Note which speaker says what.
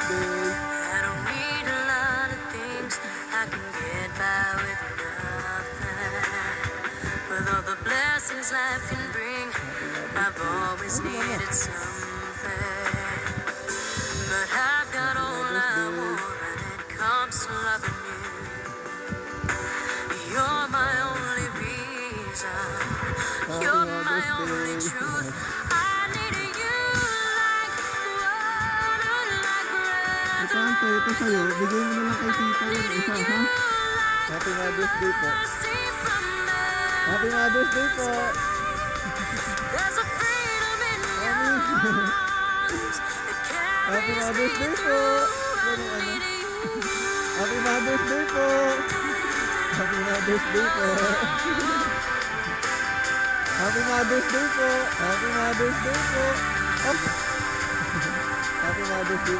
Speaker 1: I don't need a lot of things. I can get by with nothing. With all the blessings life can bring, I've always needed something. But I've got all I want when it comes to loving you. You're my only reason. You're my only truth. Breath.
Speaker 2: Ito, sa'yo. Bigay mo na lang kay tita yung isa, ha? Happy Mother's Day po. Happy Mother's Day po. Happy Mother's Day po. Happy Mother's Day po. Happy Mother's Day po. Happy Mother's Day po. Happy Mother's Day po. Happy Mother's Day